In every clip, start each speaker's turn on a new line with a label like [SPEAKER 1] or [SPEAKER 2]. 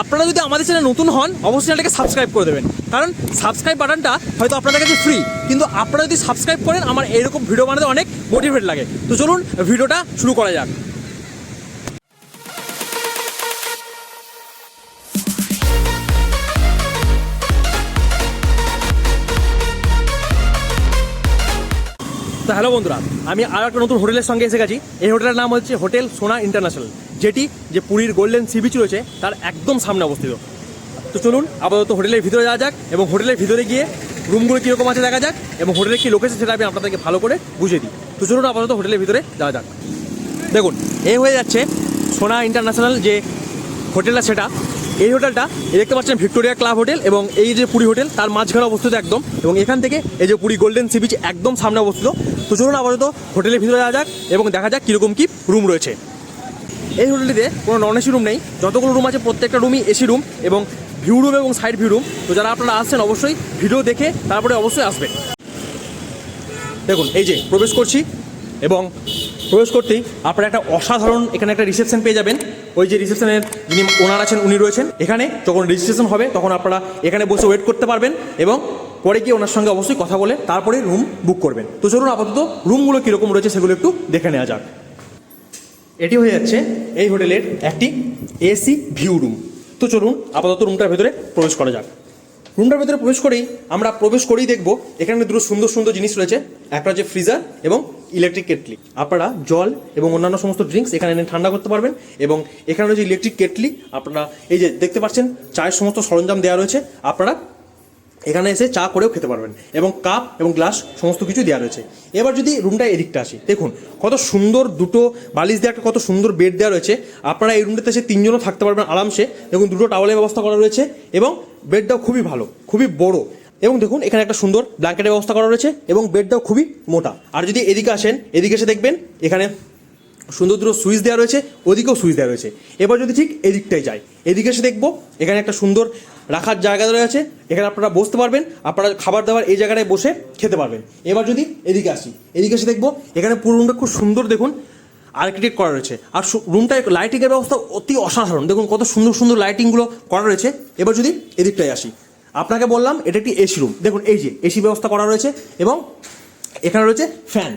[SPEAKER 1] আপনারা যদি আমাদের চ্যানেল নতুন হন, অবশ্যই চ্যানেলটাকে সাবস্ক্রাইব করে দেবেন। কারণ সাবস্ক্রাইব বাটনটা হয়তো আপনাদের কাছে ফ্রি কিন্তু আপনারা যদি সাবস্ক্রাইব করেন, আমার এরকম ভিডিও বানাতে অনেক মোটিভেট লাগে। তো চলুন ভিডিওটা শুরু করা যাক। তো হ্যালো বন্ধুরা, আমি আর একটা নতুন হোটেলের সঙ্গে এসে গেছি। এই হোটেলের নাম হচ্ছে হোটেল সোনা ইন্টারন্যাশনাল, যেটি যে পুরীর গোল্ডেন সি বিচ রয়েছে, তার একদম সামনে অবস্থিত। তো চলুন, আপাতত হোটেলের ভিতরে যাওয়া যাক এবং হোটেলের ভিতরে গিয়ে রুমগুলো কীরকম আছে দেখা যাক এবং হোটেলের কী লোকেশন সেটা আমি আপনাদেরকে ভালো করে বুঝিয়ে দিই। তো চলুন, আপাতত হোটেলের ভিতরে যাওয়া যাক। দেখুন এই হয়ে যাচ্ছে সোনা ইন্টারন্যাশনাল যে হোটেলটা, সেটা এই হোটেলটা দেখতে পাচ্ছেন ভিক্টোরিয়া ক্লাব হোটেল এবং এই যে পুরী হোটেল, তার মাঝখানে অবস্থিত একদম এবং এখান থেকে এই যে পুরী গোল্ডেন সি বিচ একদম সামনে অবস্থিত। তো চলুন আপাতত হোটেলের ভিতরে যাওয়া যাক এবং দেখা যাক কীরকম কী রুম রয়েছে। এই হোটেলটিতে কোনো নন এসি রুম নেই, যতগুলো রুম আছে প্রত্যেকটা রুমই এসি রুম এবং ভিউ রুম এবং সাইড ভিউ রুম তো যারা আপনারা আসছেন অবশ্যই ভিডিও দেখে তারপরে অবশ্যই আসবেন। দেখুন, এই যে প্রবেশ করছি এবং প্রবেশ করতেই আপনারা একটা অসাধারণ এখানে একটা রিসেপশন পেয়ে যাবেন। ওই যে রিসেপশনের যিনি ওনার আছেন, উনি রয়েছেন। এখানে যখন রেজিস্ট্রেশন হবে, তখন আপনারা এখানে বসে ওয়েট করতে পারবেন এবং পরে গিয়ে ওনার সঙ্গে অবশ্যই কথা বলে তারপরে রুম বুক করবেন। তো চলুন আপাতত রুমগুলো কীরকম রয়েছে সেগুলো একটু দেখে নেওয়া যাক। এটি হয়ে যাচ্ছে এই হোটেলের একটি এসি ভিউ রুম। তো চলুন আপাতত রুমটার ভেতরে প্রবেশ করা যাক। রুমটার ভেতরে প্রবেশ করেই আমরা প্রবেশ করেই দেখব, এখানে দুটো সুন্দর সুন্দর জিনিস রয়েছে। একটা হচ্ছে ফ্রিজার এবং ইলেকট্রিক কেটলি আপনারা জল এবং অন্যান্য সমস্ত ড্রিঙ্কস এখানে এনে ঠান্ডা করতে পারবেন এবং এখানে রয়েছে ইলেকট্রিক কেটলি আপনারা এই যে দেখতে পাচ্ছেন, চায়ের সমস্ত সরঞ্জাম দেওয়া রয়েছে। আপনারা এখানে এসে চা করেও খেতে পারবেন। এবং কাপ এবং গ্লাস সমস্ত কিছু দেওয়া রয়েছে। এবার যদি রুমটা এদিকটা আসি, দেখুন, কত সুন্দর দুটো বালিশ দেওয়া একটা কত সুন্দর বেড দেওয়া রয়েছে। আপনারা এই রুমটাতে এসে তিনজনও থাকতে পারবেন আরামসে। দেখুন, দুটো টাওয়ালের ব্যবস্থা করা রয়েছে এবং বেডটাও খুবই ভালো, খুবই বড়। এবং দেখুন, এখানে একটা সুন্দর ব্ল্যাঙ্কেটের ব্যবস্থা করা রয়েছে এবং বেডটাও খুবই মোটা। আর যদি এদিকে আসেন, এদিকে এসে দেখবেন, এখানে সুন্দর দুটো সুইচ দেওয়া রয়েছে, ওদিকেও সুইচ দেওয়া রয়েছে। এবার যদি ঠিক এদিকটাই যাই, এদিকে এসে দেখব, এখানে একটা সুন্দর রাখার জায়গা রয়েছে এখানে আপনারা বসতে পারবেন, আপনারা খাবার দাবার এই জায়গাটায় বসে খেতে পারবেন। এবার যদি এদিকে আসি, এদিকে এসে দেখব, এখানে পুরো রুমটা খুব সুন্দর দেখুন আর্কিটেক্ট করা রয়েছে। আর রুমটায় লাইটিংয়ের ব্যবস্থা অতি অসাধারণ। দেখুন কত সুন্দর সুন্দর লাইটিংগুলো করা রয়েছে। এবার যদি এদিকটায় আসি, আপনাকে বললাম, এটা একটি এসি রুম দেখুন, এই যে এসি ব্যবস্থা করা রয়েছে এবং এখানে রয়েছে ফ্যান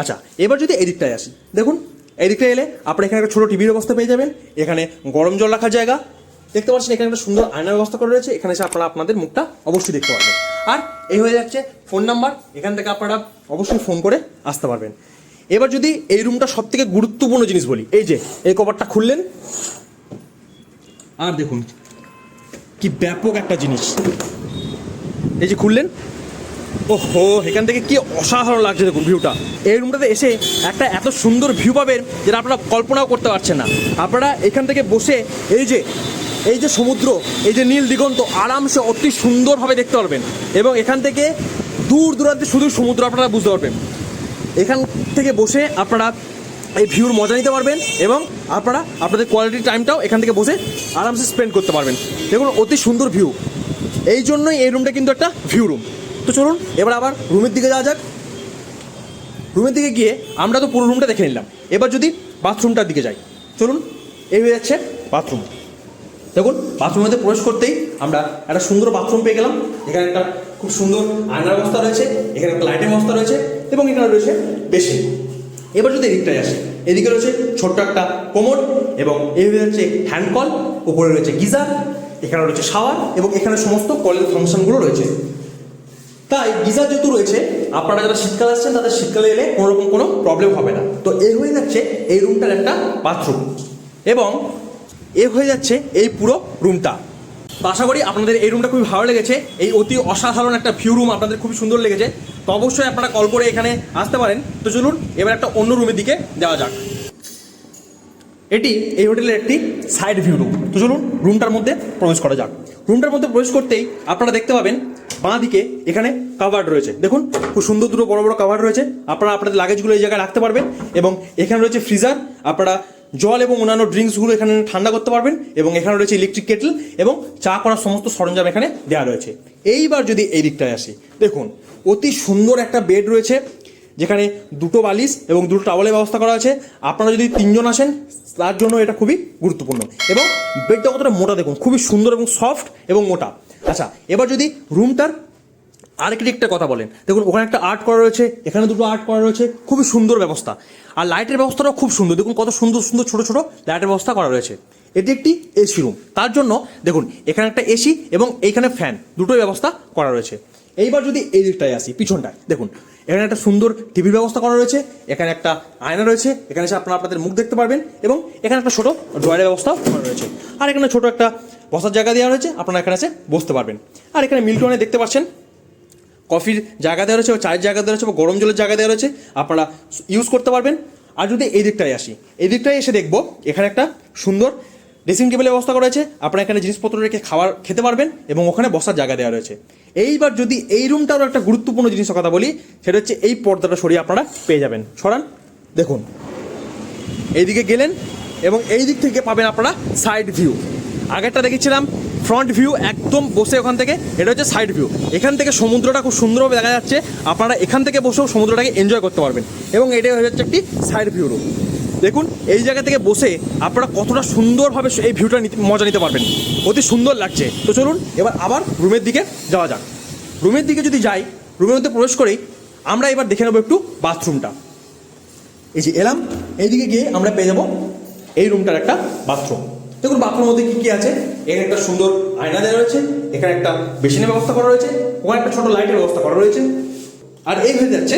[SPEAKER 1] আচ্ছা এবার যদি এদিকটায় আসি, দেখুন এদিকটা এলে আপনারা এখানে একটা ছোটো টিভির ব্যবস্থা পেয়ে যাবেন। এখানে গরম জল রাখার জায়গা দেখতে পাচ্ছেন, এখানে একটা সুন্দর আয়নার ব্যবস্থা করা রয়েছে। এখানে এসে আপনারা আপনাদের মুখটা অবশ্যই দেখতে পারবেন। আর এই হয়ে যাচ্ছে ফোন নাম্বার। এখান থেকে আপনারা অবশ্যই ফোন করে আসতে পারবেন। এবার যদি এই রুমটা সব থেকে গুরুত্বপূর্ণ জিনিস বলি, এই যে, এই কভারটা খুললেন। আর দেখুন, কি ব্যাপক একটা জিনিস। এই যে খুললেন। ওহো, এখান থেকে কি অসাধারণ লাগছে দেখুন ভিউটা। এই রুমটাতে এসে একটা এত সুন্দর ভিউ পাবেন যেটা আপনারা কল্পনাও করতে পারছেন না। আপনারা এখান থেকে বসে এই যে এই যে সমুদ্র, এই যে নীল দিগন্ত, আরামসে অতি সুন্দরভাবে দেখতে পারবেন। এবং এখান থেকে দূর দূরান্তে শুধু সমুদ্র আপনারা বুঝতে পারবেন। এখান থেকে বসে আপনারা এই ভিউর মজা নিতে পারবেন এবং আপনারা আপনাদের কোয়ালিটি টাইমটাও এখান থেকে বসে আরামসে স্পেন্ড করতে পারবেন। দেখুন, অতি সুন্দর ভিউ এই জন্যই এই রুমটা কিন্তু একটা ভিউ রুম তো চলুন, এবার আবার রুমের দিকে যাওয়া যাক। রুমের দিকে গিয়ে আমরা তো পুরো রুমটা দেখে নিলাম। এবার যদি বাথরুমটার দিকে যাই, চলুন, এই হয়ে যাচ্ছে বাথরুম দেখুন বাথরুমের মধ্যে প্রবেশ করতেই আমরা একটা সুন্দর বাথরুম পেয়ে গেলাম। এখানে একটা খুব সুন্দর আয়নার ব্যবস্থা রয়েছে, এখানে একটা লাইটের ব্যবস্থা রয়েছে এবং এখানে রয়েছে বেশি। এবার যদি এদিকটায় আসে, এদিকে রয়েছে ছোট্ট একটা কোমর এবং এই যাচ্ছে হ্যান্ড কল উপরে রয়েছে গিজার, এখানে রয়েছে শাওয়ার এবং এখানে সমস্ত কলের ফাংশনগুলো রয়েছে। তাই গিজার যেহেতু রয়েছে, আপনারা যারা শীতকাল আসছেন, তাদের শীতকালে এলে কোনো রকম কোনো প্রবলেম হবে না। তো এই হয়ে যাচ্ছে এই রুমটার একটা বাথরুম এবং এ হয়ে যাচ্ছে এই পুরো রুমটা তো আশা করি আপনাদের এই রুমটা খুবই ভালো লেগেছে। এই অতি অসাধারণ একটা ভিউ রুম আপনাদের খুবই সুন্দর লেগেছে। তো অবশ্যই আপনারা কল করে এখানে আসতে পারেন। তো চলুন, এবার একটা অন্য রুমের দিকে যাওয়া যাক। এটি এই হোটেলের একটি সাইড ভিউ রুম তো চলুন রুমটার মধ্যে প্রবেশ করা যাক। রুমটার মধ্যে প্রবেশ করতেই আপনারা দেখতে পাবেন বাঁ দিকে এখানে কাভার্ড রয়েছে। দেখুন, খুব সুন্দর দুটো বড় বড় কাভার্ড রয়েছে। আপনারা আপনাদের লাগেজগুলো এই জায়গায় রাখতে পারবেন এবং এখানে রয়েছে ফ্রিজার আপনারা জল এবং অন্যান্য ড্রিঙ্কসগুলো এখানে ঠান্ডা করতে পারবেন এবং এখানে রয়েছে ইলেকট্রিক কেটল এবং চা করার সমস্ত সরঞ্জাম এখানে দেওয়া রয়েছে। এইবার যদি এই দিকটায় আসি, দেখুন, অতি সুন্দর একটা বেড রয়েছে, যেখানে দুটো বালিশ এবং দুটো টাওয়ালের ব্যবস্থা করা আছে। আপনারা যদি তিনজন আসেন, তার জন্য এটা খুবই গুরুত্বপূর্ণ। এবং বেডটা কতটা মোটা দেখুন, খুবই সুন্দর এবং সফট এবং মোটা। আচ্ছা এবার যদি রুমটার আর্কিটেক্টের কথা বলেন। দেখুন, ওখানে একটা আর্ট করা রয়েছে, এখানে দুটো আর্ট করা রয়েছে, খুবই সুন্দর ব্যবস্থা। আর লাইটের ব্যবস্থাটাও খুব সুন্দর। দেখুন, কত সুন্দর সুন্দর, ছোট ছোট লাইটের ব্যবস্থা করা রয়েছে। এটি একটি এসি রুম তার জন্য, দেখুন, এখানে একটা এসি এবং এইখানে ফ্যান দুটোই ব্যবস্থা করা রয়েছে। এইবার যদি এই দিকটায় আসি, পিছনটায়, দেখুন, এখানে একটা সুন্দর টিভির ব্যবস্থা করা রয়েছে, এখানে একটা আয়না রয়েছে, এখানে এসে আপনারা আপনাদের মুখ দেখতে পারবেন এবং এখানে একটা ছোট ড্রয়ারের ব্যবস্থা করা রয়েছে। আর এখানে ছোট একটা বসার জায়গা দেওয়া রয়েছে, আপনারা এখানে এসে বসতে পারবেন। আর এখানে মিল্টনে দেখতে পাচ্ছেন কফির জায়গা দেওয়া রয়েছে বা চায়ের জায়গা দেওয়া রয়েছে বা গরম জলের জায়গা দেওয়া রয়েছে, আপনারা ইউজ করতে পারবেন। আর যদি এই দিকটায় আসি, এই দিকটায় এসে দেখব, এখানে একটা সুন্দর ড্রেসিং টেবিলের ব্যবস্থা করা রয়েছে আপনারা এখানে জিনিসপত্র রেখে খাবার খেতে পারবেন এবং ওখানে বসার জায়গা দেওয়া রয়েছে। এইবার যদি এই রুমটারও একটা গুরুত্বপূর্ণ জিনিসের কথা বলি, সেটা হচ্ছে এই পর্দাটা সরিয়ে আপনারা পেয়ে যাবেন। সরান, দেখুন। এইদিকে গেলেন এবং এই দিক থেকে পাবেন আপনারা সাইড ভিউ আগেরটা দেখেছিলাম ফ্রন্ট ভিউ একদম বসে ওখান থেকে, এটা হচ্ছে সাইড ভিউ। এখান থেকে সমুদ্রটা খুব সুন্দরভাবে দেখা যাচ্ছে, আপনারা এখান থেকে বসেও সমুদ্রটাকে এনজয় করতে পারবেন। এবং এটাই হয়ে যাচ্ছে একটি সাইড ভিউ রুম দেখুন, এই জায়গা থেকে বসে আপনারা কতটা সুন্দরভাবে এই ভিউটা মজা নিতে পারবেন। অতি সুন্দর লাগছে। তো চলুন, এবার আবার রুমের দিকে যাওয়া যাক। রুমের দিকে যদি যাই রুমের মধ্যে প্রবেশ করেই আমরা এবার দেখে নেব একটু বাথরুমটা এই যে এলাম, এইদিকে গিয়ে আমরা পেয়ে যাব এই রুমটার একটা বাথরুম দেখুন বাথরুমের মধ্যে কী কি আছে? এখানে একটা সুন্দর আয়না দেওয়া রয়েছে, এখানে একটা বেসিনের ব্যবস্থা করা রয়েছে, ওখানে একটা ছোট লাইটের ব্যবস্থা করা রয়েছে। আর এই হয়ে যাচ্ছে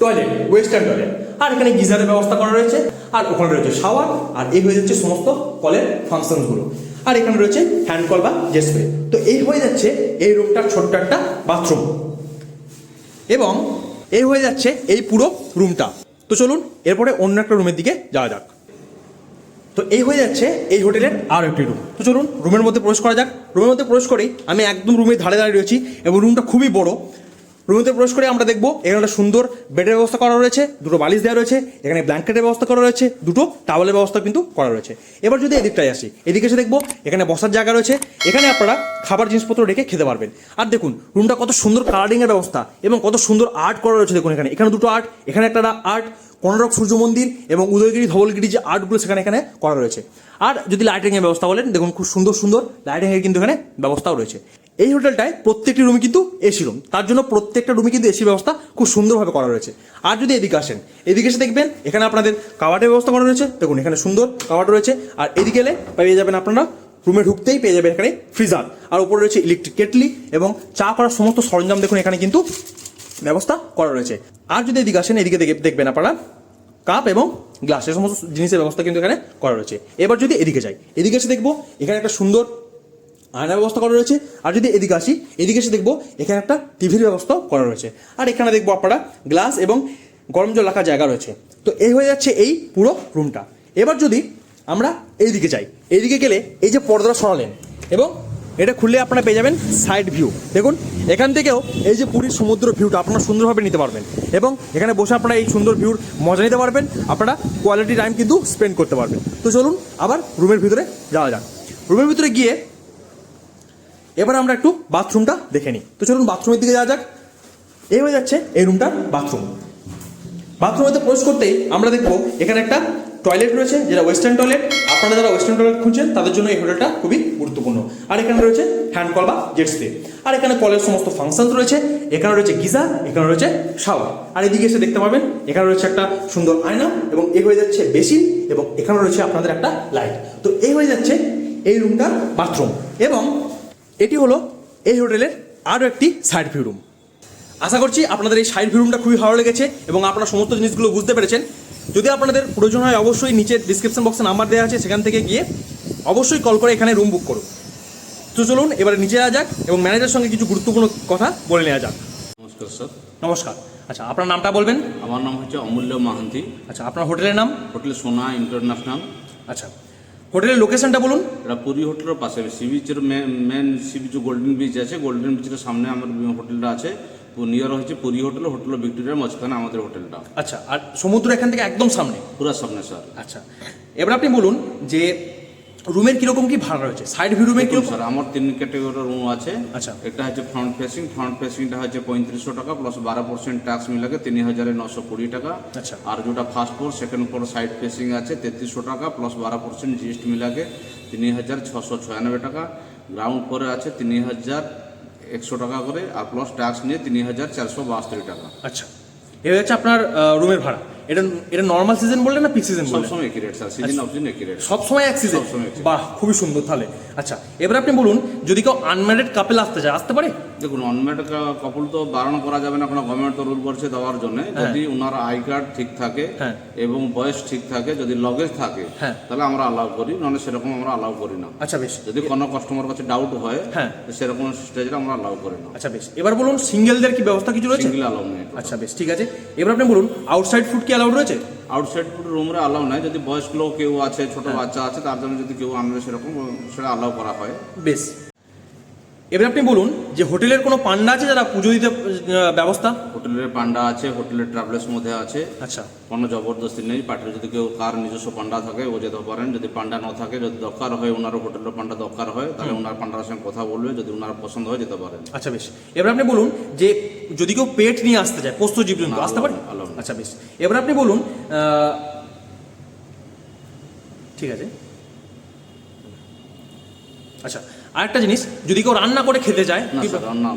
[SPEAKER 1] টয়লেট ওয়েস্টার্ন টয়লেট আর এখানে গিজারের ব্যবস্থা করা রয়েছে, আর ওখানে রয়েছে শাওয়ার আর এই হয়ে যাচ্ছে সমস্ত কলের ফাংশনগুলো আর এখানে রয়েছে হ্যান্ড কল বা জেট স্প্রে তো এই হয়ে যাচ্ছে এই রুমটার ছোট্ট একটা বাথরুম এবং এই হয়ে যাচ্ছে এই পুরো রুমটা তো চলুন, এরপরে অন্য একটা রুমের দিকে যাওয়া যাক। তো এই হয়ে যাচ্ছে এই হোটেলের আরও একটি রুম তো চলুন রুমের মধ্যে প্রবেশ করা যাক। রুমের মধ্যে প্রবেশ করেই আমি একদম রুমের ধারে দাঁড়িয়ে রয়েছি এবং রুমটা খুবই বড়। মধ্যে প্রবেশ করে আমরা দেখব, এখানে একটা সুন্দর বেডের ব্যবস্থা করা রয়েছে, দুটো বালিশ দেওয়া রয়েছে, এখানে ব্ল্যাঙ্কেটের ব্যবস্থা করা রয়েছে, দুটো টাওয়ালের ব্যবস্থা কিন্তু করা রয়েছে। এবার যদি এদিকটায় আসি, এদিকে এসে দেখব, এখানে বসার জায়গা রয়েছে, এখানে আপনারা খাবার জিনিসপত্র রেখে খেতে পারবেন। আর দেখুন রুমটা কত সুন্দর কালারিংয়ের ব্যবস্থা এবং কত সুন্দর আর্ট করা রয়েছে দেখুন এখানে। এখানে দুটো আর্ট এখানে একটা আর্ট কোনারক সূর্য মন্দির এবং উদয়গিরি, ধবলগিরি যে আর্টগুলো সেখানে এখানে করা রয়েছে। আর যদি লাইটিংয়ের ব্যবস্থা বলেন, দেখুন খুব সুন্দর সুন্দর লাইটিংয়ের কিন্তু এখানে ব্যবস্থাও রয়েছে। এই হোটেলটায় প্রত্যেকটি রুমে কিন্তু এসি রুম তার জন্য প্রত্যেকটা রুমে কিন্তু এসি ব্যবস্থা খুব সুন্দরভাবে করা রয়েছে। আর যদি এদিকে আসেন, এদিকে এসে দেখবেন এখানে আপনাদের কাবাটের ব্যবস্থা করা রয়েছে। দেখুন, এখানে সুন্দর কাবাট রয়েছে। আর এদিকে এলে পেয়ে যাবেন আপনারা রুমে ঢুকতেই পেয়ে যাবেন এখানে ফ্রিজার আর উপরে রয়েছে ইলেকট্রিক কেটলি এবং চা করার সমস্ত সরঞ্জাম দেখুন এখানে কিন্তু ব্যবস্থা করা রয়েছে। আর যদি এদিকে আসেন, এদিকে দেখবেন আপনারা, কাপ এবং গ্লাস এই সমস্ত জিনিসের ব্যবস্থা কিন্তু এখানে করা রয়েছে। এবার যদি এদিকে যাই, এদিকে এসে দেখব এখানে একটা সুন্দর আয়নার ব্যবস্থা করা রয়েছে। আর যদি এদিকে আসি, এদিকে এসে দেখব এখানে একটা টিভির ব্যবস্থা করা রয়েছে। আর এখানে দেখব আপনারা গ্লাস এবং গরম জল রাখার জায়গা রয়েছে। তো এই হয়ে যাচ্ছে এই পুরো রুমটা এবার যদি আমরা এইদিকে যাই, এইদিকে গেলে এই যে পর্দাটা সরালেন এবং এটা খুললে আপনারা পেয়ে যাবেন সাইড ভিউ দেখুন, এখান থেকেও এই যে পুরীর সমুদ্র ভিউটা আপনারা সুন্দরভাবে নিতে পারবেন এবং এখানে বসে আপনারা এই সুন্দর ভিউর মজা নিতে পারবেন, আপনারা কোয়ালিটি টাইম কিন্তু স্পেন্ড করতে পারবেন। তো চলুন, আবার রুমের ভিতরে যাওয়া যাক। রুমের ভিতরে গিয়ে এবার আমরা একটু বাথরুমটা দেখে নিই। তো চলুন বাথরুমের দিকে যাওয়া যাক। এই হয়ে যাচ্ছে এই রুমটার বাথরুম বাথরুমেতে প্রবেশ করতেই আমরা দেখব, এখানে একটা টয়লেট রয়েছে, যেটা ওয়েস্টার্ন টয়লেট আপনারা যারা ওয়েস্টার্ন টয়লেট খুঁজছেন, তাদের জন্য এই হোটেলটা খুবই গুরুত্বপূর্ণ। আর এখানে রয়েছে হ্যান্ড কল বা জেট আর এখানে কলের সমস্ত ফাংশন রয়েছে। এখানে রয়েছে গিজার এখানে রয়েছে শাওয়ার আর এদিকে এসে দেখতে পাবেন, এখানে রয়েছে একটা সুন্দর আয়না এবং এ হয়ে যাচ্ছে বেসিন এবং এখানে রয়েছে আপনাদের একটা লাইট তো এই হয়ে যাচ্ছে এই রুমটার বাথরুম এবং এটি হলো এই হোটেলের আরও একটি সাইড ভিউ রুম আশা করছি আপনাদের এই সাইড ভিউরুমটা খুবই ভালো লেগেছে এবং আপনারা সমস্ত জিনিসগুলো বুঝতে পেরেছেন। যদি আপনাদের প্রয়োজন হয় অবশ্যই নিচে ডিসক্রিপশন বক্সে নাম্বার দেওয়া আছে সেখান থেকে গিয়ে অবশ্যই কল করে এখানে রুম বুক করুন। তো চলুন এবারে নিচে যাওয়া যাক এবং ম্যানেজারের সঙ্গে কিছু গুরুত্বপূর্ণ কথা বলে নেওয়া যাক।
[SPEAKER 2] নমস্কার স্যার।
[SPEAKER 1] নমস্কার। আচ্ছা আপনার নামটা বলবেন?
[SPEAKER 2] আমার নাম হচ্ছে অমূল্য মাহান্তি।
[SPEAKER 1] আচ্ছা আপনার হোটেলের নাম?
[SPEAKER 2] Hotel Sona international.
[SPEAKER 1] আচ্ছা হোটেলের লোকেশনটা বলুন।
[SPEAKER 2] এটা পুরী হোটেলের পাশে। সি বিচের main sea beach golden beach আছে। গোল্ডেন বিচের সামনে আমার হোটেলটা আছে। নিয়ার হচ্ছে পুরী হোটেল হোটেল ভিক্টোরিয়ার মাঝখানে আমাদের হোটেলটা
[SPEAKER 1] আচ্ছা আর সমুদ্র এখান থেকে একদম সামনে?
[SPEAKER 2] পুরো সামনে স্যার
[SPEAKER 1] আচ্ছা এবার আপনি বলুন যে রুমের কীরকম কি ভাড়া রয়েছে? সাইড ভিউ রুমের কীরকম?
[SPEAKER 2] স্যার আমার তিন ক্যাটেগরির রুম আছে।
[SPEAKER 1] আচ্ছা।
[SPEAKER 2] একটা হচ্ছে ফ্রন্ট ফেসিং ফ্রন্ট ফেসিংটা হচ্ছে পঁয়ত্রিশশো টাকা প্লাস বারো পার্সেন্ট ট্যাক্স মিলাকে তিন হাজার নশো কুড়ি টাকা।
[SPEAKER 1] আচ্ছা।
[SPEAKER 2] আর যেটা first floor second floor side facing আছে তেত্রিশশো টাকা প্লাস বারো পার্সেন্ট জিএসটি মিলাকে তিন হাজার ছশো ছয়ানব্বই টাকা। গ্রাউন্ড ফ্লোরে আছে তিন হাজার একশো টাকা করে আর প্লাস ট্যাক্স নিয়ে তিন হাজার চারশো বাহাত্তর টাকা।
[SPEAKER 1] আচ্ছা এ হচ্ছে আপনার রুমের ভাড়া। এটা এটা নর্মাল সিজন বললেন না পিক সিজন বললেন
[SPEAKER 2] সবসময় একই রেট স্যার সিজন একই রেট
[SPEAKER 1] সব সময় এক সিজন। বাহ খুবই সুন্দর তাহলে। আচ্ছা এবার আপনি বলুন যদি কেউ আনম্যারিড কাপেল আসতে চায় আসতে পারে?
[SPEAKER 2] দেখুন অনমেড কপল তো বারণ করা যাবে না কোনো গভর্নমেন্ট তো রুল করছে দেওয়ার জন্য। যদি ওনার আই কার্ড ঠিক থাকে
[SPEAKER 1] হ্যাঁ।
[SPEAKER 2] এবং বয়স ঠিক থাকে যদি লগেজ থাকে
[SPEAKER 1] হ্যাঁ।
[SPEAKER 2] তাহলে আমরা অ্যালাউ করি নাহলে সেরকম আমরা অ্যালাউ করি না।
[SPEAKER 1] আচ্ছা বেশ।
[SPEAKER 2] যদি কোনো কাস্টমার কাছে ডাউট হয়
[SPEAKER 1] হ্যাঁ।
[SPEAKER 2] সেরকম স্টেজে আমরা অ্যালাউ করি না।
[SPEAKER 1] আচ্ছা বেশ। এবার বলুন সিঙ্গেলদের কি ব্যবস্থা কিছু রয়েছে?
[SPEAKER 2] সিঙ্গেল অ্যালাউ নেই
[SPEAKER 1] আচ্ছা বেশ ঠিক আছে। এবার আপনি বলুন আউটসাইড ফুড কি অ্যালাউড রয়েছে?
[SPEAKER 2] আউটসাইড রুমে অ্যালাউ নাই। যদি বয়স্ক লোক কেউ আছে ছোট
[SPEAKER 1] হ্যাঁ।
[SPEAKER 2] বাচ্চা আছে তার জন্য যদি কেউ আনবে সেরকম সেটা অ্যালাউ করা হয়।
[SPEAKER 1] বেশ। এবার আপনি বলুন যে হোটেলের কোনো পান্ডা আছে যারা পুজো দিতে ব্যবস্থা?
[SPEAKER 2] হোটেলের পান্ডা আছে হোটেলের ট্রাভেলস মধ্যে আছে।
[SPEAKER 1] আচ্ছা।
[SPEAKER 2] কোনো জবরদস্তি নেই। পার্টির যদি কেউ কার নিজস্ব পান্ডা থাকে ও যেতে পারেন। যদি পান্ডা না থাকে যদি দরকার হয় ওনার হোটেলের পান্ডা দরকার হয় তাহলে ওনার পান্ডার সঙ্গে কথা বলবে। যদি ওনার পছন্দ হয় যেতে পারেন।
[SPEAKER 1] আচ্ছা বেশ। এবার আপনি বলুন যে যদি কেউ পেট নিয়ে আসতে চায় পোস্ত জীবজন্তু আসতে পারে? আচ্ছা বেশ। এবার আপনি বলুন ঠিক আছে। আচ্ছা আরেকটা জিনিস যদি কেউ রান্না করে খেতে চায়
[SPEAKER 2] রান্না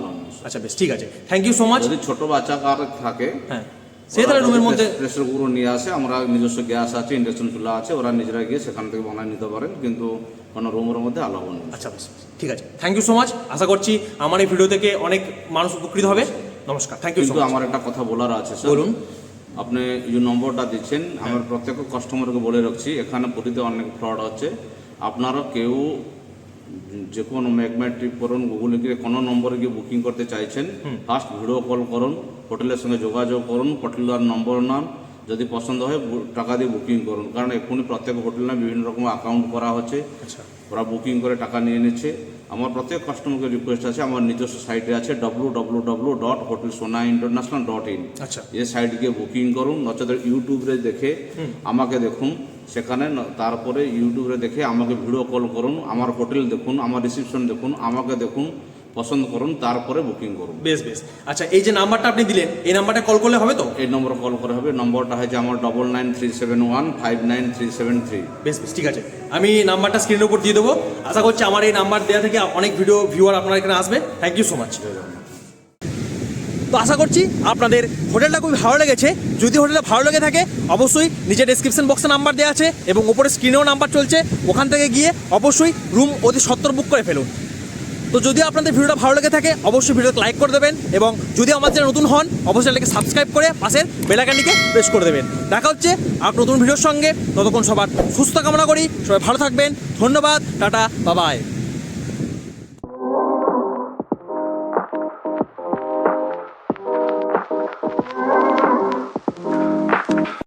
[SPEAKER 1] আচ্ছা বেশ ঠিক আছে। থ্যাংক ইউ সো মাচ
[SPEAKER 2] যদি ছোট বাচ্চা কার থাকে
[SPEAKER 1] হ্যাঁ। সে তাহলে রুমের মধ্যে
[SPEAKER 2] প্রেসার গুঁড়ো নিয়ে আসে আমরা নিজস্ব গ্যাস আছে ইন্ডাকশন চুলা আছে ওরা নিজেরা গিয়ে সেখান থেকে বানায় নিতে পারেন কিন্তু কোনো রুমের মধ্যে আলাও নেই।
[SPEAKER 1] আচ্ছা বেশ ঠিক আছে। থ্যাংক ইউ সো মাচ আশা করছি আমার এই ভিডিও থেকে অনেক মানুষ উপকৃত হবে। নমস্কার। থ্যাংক ইউ
[SPEAKER 2] কিন্তু আমার একটা কথা বলার আছে
[SPEAKER 1] বলুন।
[SPEAKER 2] আপনি যে নম্বরটা দিচ্ছেন আমার প্রত্যেক কাস্টমারকে বলে রাখছি এখানে পুরীতে অনেক ফ্রড আছে। আপনারা কেউ যে কোনো ম্যাগম্যাট ট্রিপ করুন গুগলে গিয়ে কোনো নম্বরে গিয়ে বুকিং করতে চাইছেন ফার্স্ট ভিডিও কল করুন হোটেলের সঙ্গে যোগাযোগ করুন হোটেলের নম্বর নাম যদি পছন্দ হয় টাকা দিয়ে বুকিং করুন। কারণ এখনই প্রত্যেক হোটেল হোটেলে বিভিন্ন রকম অ্যাকাউন্ট করা হচ্ছে।
[SPEAKER 1] আচ্ছা।
[SPEAKER 2] ওরা বুকিং করে টাকা নিয়ে নিচ্ছে। আমার প্রত্যেক কাস্টমারকে রিকোয়েস্ট আছে আমার নিজস্ব সাইটে আছে W W W dot hotel Sona international dot in
[SPEAKER 1] আচ্ছা।
[SPEAKER 2] এই সাইট গিয়ে বুকিং করুন নচেত ইউটিউবে দেখে আমাকে দেখুন। সেখানে তারপরে ইউটিউবে দেখে আমাকে ভিডিও কল করুন আমার হোটেল দেখুন আমার রিসিপশন দেখুন আমাকে দেখুন। পছন্দ করুন তারপরে বুকিং করুন।
[SPEAKER 1] বেশ বেশ। আচ্ছা এই যে নাম্বারটা আপনি দিলেন এই নাম্বারটা কল করলে হবে তো?
[SPEAKER 2] এই নম্বরে কল করে হবে। নম্বরটা হচ্ছে আমার double nine three seven one five nine three seven three
[SPEAKER 1] বেশ বেশ ঠিক আছে। আমি নাম্বারটা স্ক্রিনের উপর দিয়ে দেবো। আশা করছি আমার এই নাম্বার দেওয়া থেকে অনেক ভিডিও ভিউয়ার আপনার এখানে আসবে। থ্যাংক ইউ সো মাচ তো আশা করছি আপনাদের হোটেলটা খুবই ভালো লেগেছে। যদি হোটেলটা ভালো লেগে থাকে অবশ্যই নিচে ডেসক্রিপশন বক্সে নাম্বার দেওয়া আছে এবং ওপরে স্ক্রিনেও নাম্বার চলছে। ওখান থেকে গিয়ে অবশ্যই রুম অতি সত্তর বুক করে ফেলুন। তো যদি আপনাদের ভিডিওটা ভালো লেগে থাকে, অবশ্যই ভিডিওতে লাইক করে দেবেন এবং যদি আমার চ্যানেল নতুন হন, অবশ্যই এটাকে সাবস্ক্রাইব করে পাশের বেলাকানিকে প্রেস করে দেবেন। দেখা হচ্ছে আর নতুন ভিডিওর সঙ্গে। ততক্ষণ সবার সুস্থ কামনা করি। সবাই ভালো থাকবেন। ধন্যবাদ। টাটা। বাবাই